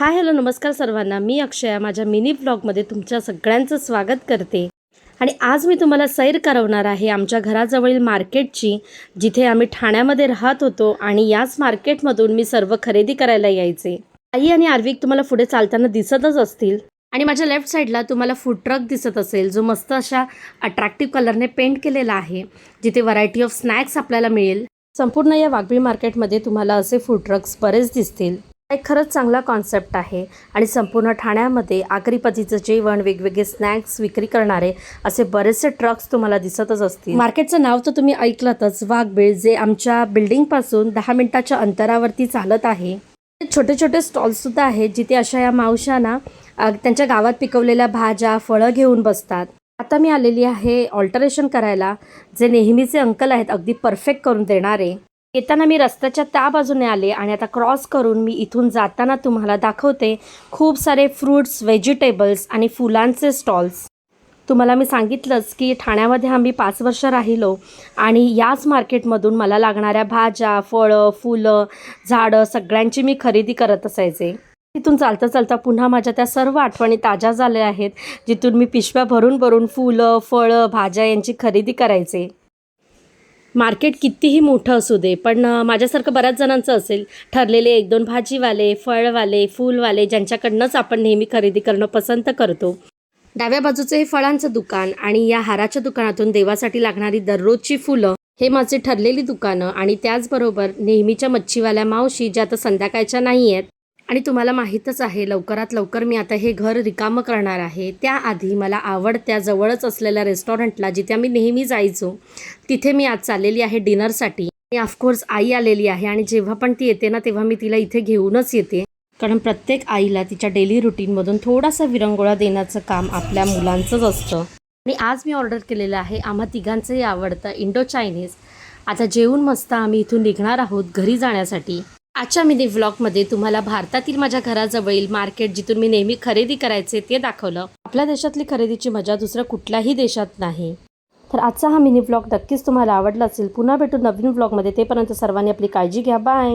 Hi hello नमस्कार सर्वांना. मी अक्षया. माझ्या मिनी ब्लॉगमध्ये तुमच्या सगळ्यांचं स्वागत करते. आणि आज मी तुम्हाला सैर करवणार आहे आमच्या घराजवळील मार्केटची जिथे आम्ही ठाण्यामध्ये राहत होतो आणि याच मार्केटमधून मी सर्व खरेदी करायला यायचे. आई आणि आर्विक तुम्हाला पुढे चालताना दिसतच असतील. आणि माझ्या लेफ्ट साईडला तुम्हाला फूड ट्रक दिसत असेल जो मस्त अशा अट्रॅक्टिव्ह कलरने पेंट केलेला आहे जिथे व्हरायटी ऑफ स्नॅक्स आपल्याला मिळेल. संपूर्ण या वाघबी मार्केटमध्ये तुम्हाला असे फूड ट्रक्स बरेच दिसतील. एक खरंच चांगला कॉन्सेप्ट आहे. आणि संपूर्ण ठाण्यामध्ये आगरीपतीचं जेवण वेगवेगळे स्नॅक्स विक्री करणारे असे बरेचसे ट्रक्स तुम्हाला दिसतच असतील. मार्केटचं नाव तर तुम्ही ऐकलंतच. वाघबीळ जे आमच्या बिल्डिंगपासून दहा मिनिटाच्या अंतरावरती चालत आहे. छोटे छोटे स्टॉल्ससुद्धा आहेत जिथे अशा या मावशांना त्यांच्या गावात पिकवलेल्या भाज्या फळं घेऊन बसतात. आता मी आलेली आहे ऑल्टरेशन करायला जे नेहमीचे अंकल आहेत अगदी परफेक्ट करून देणारे. येताना मी रस्त्याच्या त्या बाजूने आले आणि आता क्रॉस करून मी इथून जाताना तुम्हाला दाखवते खूप सारे फ्रूट्स व्हेजिटेबल्स आणि फुलांचे स्टॉल्स तुम्हाला मी सांगितलंच की ठाण्यामध्ये आम्ही पाच वर्ष राहिलो आणि याच मार्केटमधून मला लागणाऱ्या भाज्या फळं फुलं झाडं सगळ्यांची मी खरेदी करत असायचे. तिथून चालता चालता पुन्हा माझ्या त्या सर्व आठवणी ताज्या झाल्या आहेत जिथून मी पिशव्या भरून भरून फुलं फळं भाज्या यांची खरेदी करायचे. मार्केट कितीही मोठं असू दे पण माझ्यासारखं बऱ्याच जणांचं असेल. ठरलेले एक दोन भाजीवाले फळवाले फूलवाले ज्यांच्याकडनंच आपण नेहमी खरेदी करणं पसंत करतो. डाव्या बाजूचं हे फळांचं दुकान आणि या हाराच्या दुकानातून देवासाठी लागणारी दररोजची फुलं हे माझे ठरलेली दुकानं आणि त्याचबरोबर नेहमीच्या मच्छीवाल्या मावशी ज्या आता संध्याकाळच्या नाही आहेत आणि तुम्हाला माहीतच आहे लवकरात लवकर मी आता हे घर रिकामं करणार आहे. त्याआधी मला आवडत्या जवळच असलेल्या रेस्टॉरंटला जिथे आम्ही नेहमी जायचो तिथे मी आज चाललेली आहे डिनरसाठी. आणि ऑफकोर्स आई आलेली आहे आणि जेव्हा पण ती येते ना तेव्हा मी तिला इथे घेऊनच येते. कारण प्रत्येक आईला तिच्या डेली रुटीनमधून थोडासा विरंगुळा देण्याचं काम आपल्या मुलांचंच असतं. आणि आज मी ऑर्डर केलेलं आहे आम्हा तिघांचंही आवडतं इंडो चायनीज आता जेवून मस्त आम्ही इथून निघणार आहोत घरी जाण्यासाठी. आजच्या मिनी व्लॉगमध्ये तुम्हाला भारतातील माझ्या घराजवळील मार्केट जिथून मी नेहमी खरेदी करायचे ते दाखवलं. आपल्या देशातली खरेदीची मजा दुसऱ्या कुठल्याही देशात नाही. तर आजचा हा मिनी व्लॉग नक्कीच तुम्हाला आवडला असेल. पुन्हा भेटू नवीन व्लॉगमध्ये. तेपर्यंत सर्वांनी आपली काळजी घ्या. बाय.